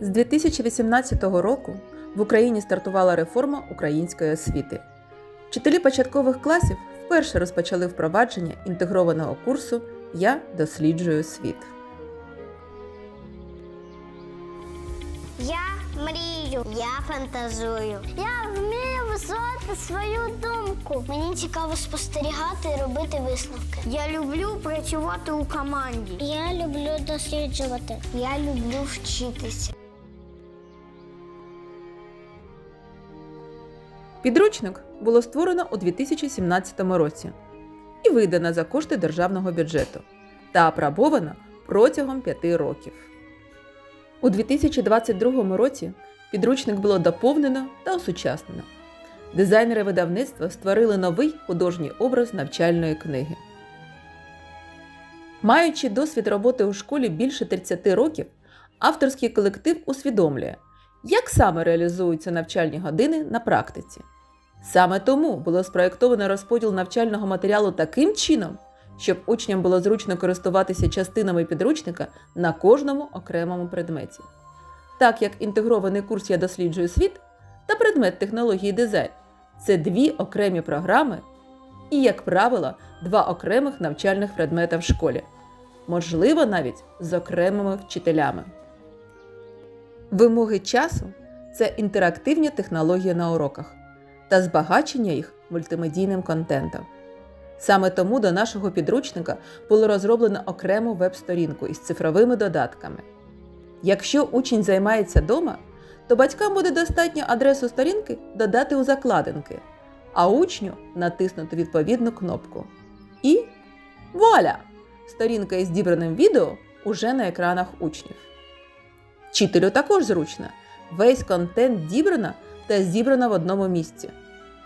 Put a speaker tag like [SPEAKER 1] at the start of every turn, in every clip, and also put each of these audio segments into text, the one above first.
[SPEAKER 1] З 2018 року в Україні стартувала реформа української освіти. Вчителі початкових класів вперше розпочали впровадження інтегрованого курсу Я досліджую світ.
[SPEAKER 2] Я мрію, я фантазую. Я вмію висловити свою думку. Мені цікаво спостерігати і робити висновки. Я люблю працювати у команді. Я люблю досліджувати. Я люблю вчитися.
[SPEAKER 1] Підручник було створено у 2017 році і видано за кошти державного бюджету та апробовано протягом п'яти років. У 2022 році підручник було доповнено та осучаснено. Дизайнери видавництва створили новий художній образ навчальної книги. Маючи досвід роботи у школі більше 30 років, авторський колектив усвідомлює, як саме реалізуються навчальні години на практиці. Саме тому було спроєктовано розподіл навчального матеріалу таким чином, щоб учням було зручно користуватися частинами підручника на кожному окремому предметі. Так як інтегрований курс Я досліджую світ та предмет технології дизайн це дві окремі програми і, як правило, два окремих навчальних предмета в школі, можливо, навіть з окремими вчителями. Вимоги часу це інтерактивні технології на уроках та збагачення їх мультимедійним контентом. Саме тому до нашого підручника було розроблено окрему веб-сторінку із цифровими додатками. Якщо учень займається вдома, то батькам буде достатньо адресу сторінки додати у закладинки, а учню натиснути відповідну кнопку. І вуаля! Сторінка із зібраним відео уже на екранах учнів. Вчителю також зручно. Весь контент дібрано та зібрано в одному місці.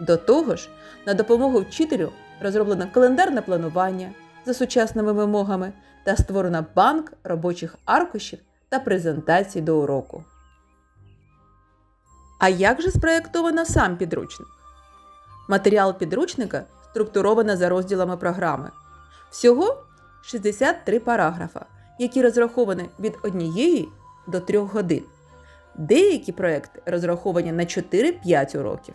[SPEAKER 1] До того ж, на допомогу вчителю розроблено календарне планування за сучасними вимогами та створено банк робочих аркушів та презентацій до уроку. А як же спроєктовано сам підручник? Матеріал підручника структуровано за розділами програми. Всього 63 параграфа, які розраховані від однієї до 3 годин. Деякі проекти розраховані на 4-5 уроків.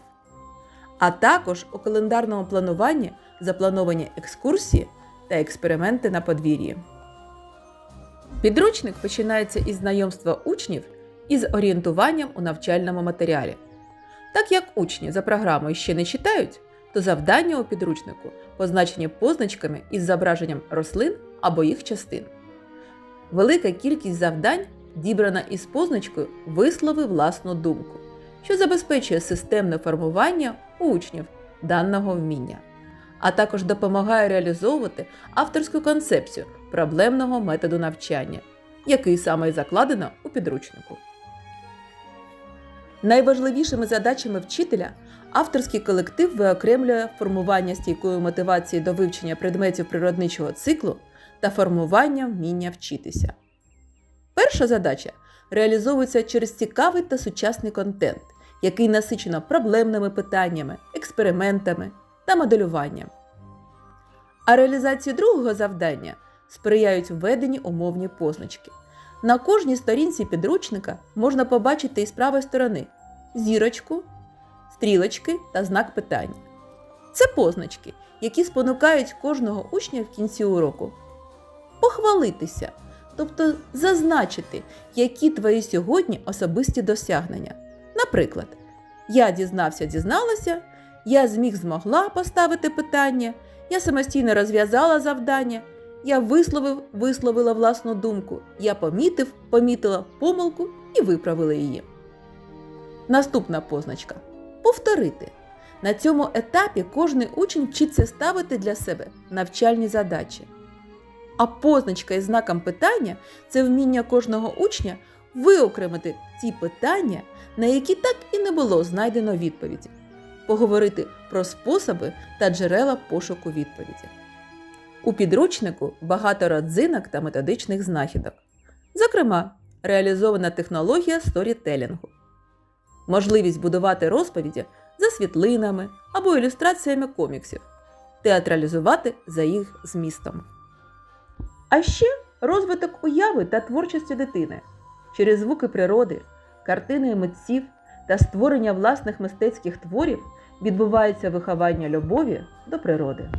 [SPEAKER 1] А також у календарному плануванні заплановані екскурсії та експерименти на подвір'ї. Підручник починається із знайомства учнів із орієнтуванням у навчальному матеріалі. Так як учні за програмою ще не читають, то завдання у підручнику позначені позначками із зображенням рослин або їх частин. Велика кількість завдань дібрана із позначкою Вислови власну думку, що забезпечує системне формування у учнів даного вміння, а також допомагає реалізовувати авторську концепцію проблемного методу навчання, який саме і закладено у підручнику. Найважливішими задачами вчителя авторський колектив виокремлює формування стійкої мотивації до вивчення предметів природничого циклу та формування вміння вчитися. Перша задача реалізовується через цікавий та сучасний контент, який насичено проблемними питаннями, експериментами та моделюванням. А реалізації другого завдання сприяють введенні умовні позначки. На кожній сторінці підручника можна побачити із правої сторони зірочку, стрілочки та знак питання. Це позначки, які спонукають кожного учня в кінці уроку похвалитися, тобто зазначити, які твої сьогодні особисті досягнення. Наприклад, я дізнався, дізналася, я зміг змогла поставити питання, я самостійно розв'язала завдання, я висловив, висловила власну думку, я помітив, помітила помилку і виправила її. Наступна позначка повторити. На цьому етапі кожний учень вчиться ставити для себе навчальні задачі. А позначка із знаком питання це вміння кожного учня виокремити ті питання, на які так і не було знайдено відповіді, поговорити про способи та джерела пошуку відповіді. У підручнику багато родзинок та методичних знахідок. Зокрема, реалізована технологія сторітелінгу, можливість будувати розповіді за світлинами або ілюстраціями коміксів, театралізувати за їх змістом. А ще розвиток уяви та творчості дитини. Через звуки природи, картини митців та створення власних мистецьких творів відбувається виховання любові до природи.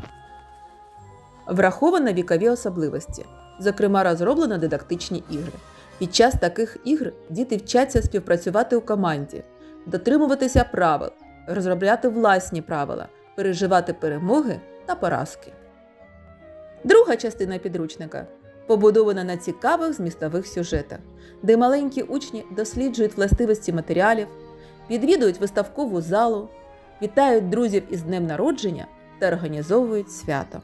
[SPEAKER 1] Враховано вікові особливості, зокрема, розроблено дидактичні ігри. Під час таких ігр діти вчаться співпрацювати у команді, дотримуватися правил, розробляти власні правила, переживати перемоги та поразки. Друга частина підручника побудована на цікавих змістових сюжетах, де маленькі учні досліджують властивості матеріалів, відвідують виставкову залу, вітають друзів із днем народження та організовують свято.